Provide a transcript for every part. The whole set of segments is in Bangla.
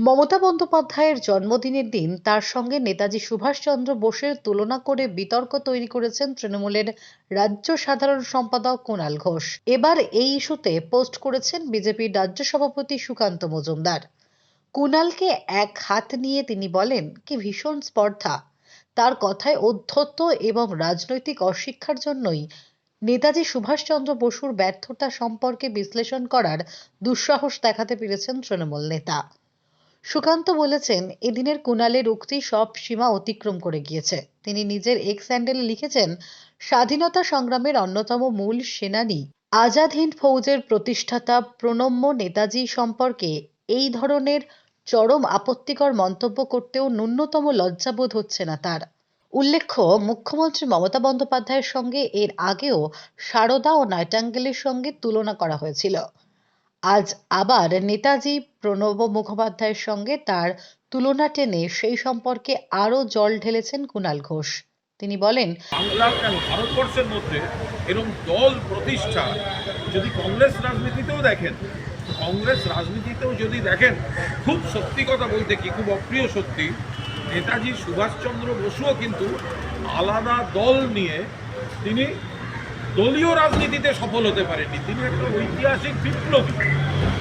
মমতা বন্দ্যোপাধ্যায়ের জন্মদিনের দিন তার সঙ্গে নেতাজি সুভাষচন্দ্র বোসের তুলনা করে বিতর্ক তৈরি করেছেন তৃণমূলের রাজ্য সাধারণ সম্পাদক কুণাল ঘোষ। এবার এই ইস্যুতে পোস্ট করেছেন বিজেপির রাজ্য সভাপতি সুকান্ত মজুমদার। কুণালকে এক হাত নিয়ে তিনি বলেন, কি ভীষণ স্পর্ধা। তার কথায় অধ্যত্ত এবং রাজনৈতিক অশিক্ষার জন্যই নেতাজি সুভাষচন্দ্র বসুর ব্যর্থতা সম্পর্কে বিশ্লেষণ করার দুঃসাহস দেখাতে পেরেছেন তৃণমূল নেতা। সুকান্ত বলেছেন, এদিনের কুণালের উক্তি সব সীমা অতিক্রম করে গিয়েছে। তিনি নিজের এক্স হ্যান্ডেলে লিখেছেন, স্বাধীনতা সংগ্রামের অন্যতম মূল সেনানী আজাদ হিন্দ ফৌজের প্রতিষ্ঠাতা প্রণম্য নেতাজি সম্পর্কে এই ধরনের চরম আপত্তিকর মন্তব্য করতেও ন্যূনতম লজ্জাবোধ হচ্ছে না তার। উল্লেখ্য, মুখ্যমন্ত্রী মমতা বন্দ্যোপাধ্যায়ের সঙ্গে এর আগেও সারদা ও নাইটাঙ্গেলের সঙ্গে তুলনা করা হয়েছিল। আজ আবার নেতাজি প্রণব মুখোপাধ্যায়ের সঙ্গে তার তুলনা টেনে সেই সম্পর্কে আরও জল ঢেলেছেন কুণাল ঘোষ। তিনি বলেন কেন ভারতবর্ষের মধ্যে এরকম দল প্রতিষ্ঠা যদি কংগ্রেস রাজনীতিতেও দেখেন, কংগ্রেস রাজনীতিতেও যদি দেখেন, খুব সত্যি কথা বলতে কি, খুব অপ্রিয় সত্যি, নেতাজি সুভাষচন্দ্র বসুও কিন্তু আলাদা দল নিয়ে তিনি দলীয় রাজনীতিতে সফল হতে পারেননি। তিনি একটা ঐতিহাসিক বিপ্লবী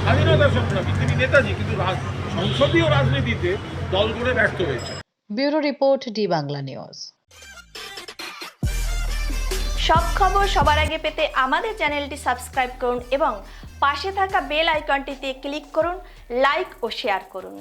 স্বাধীনতা সংগ্রামী। তিনি নেতাজি কিন্তু সংসদীয় রাজনীতিতে দল করে ব্যর্থ হয়েছে bureau report D Bangla news. সব খবর সবার আগে পেতে আমাদের চ্যানেলটি সাবস্ক্রাইব করুন এবং পাশে থাকা বেল আইকনটিতে ক্লিক করুন লাইক ও শেয়ার করুন।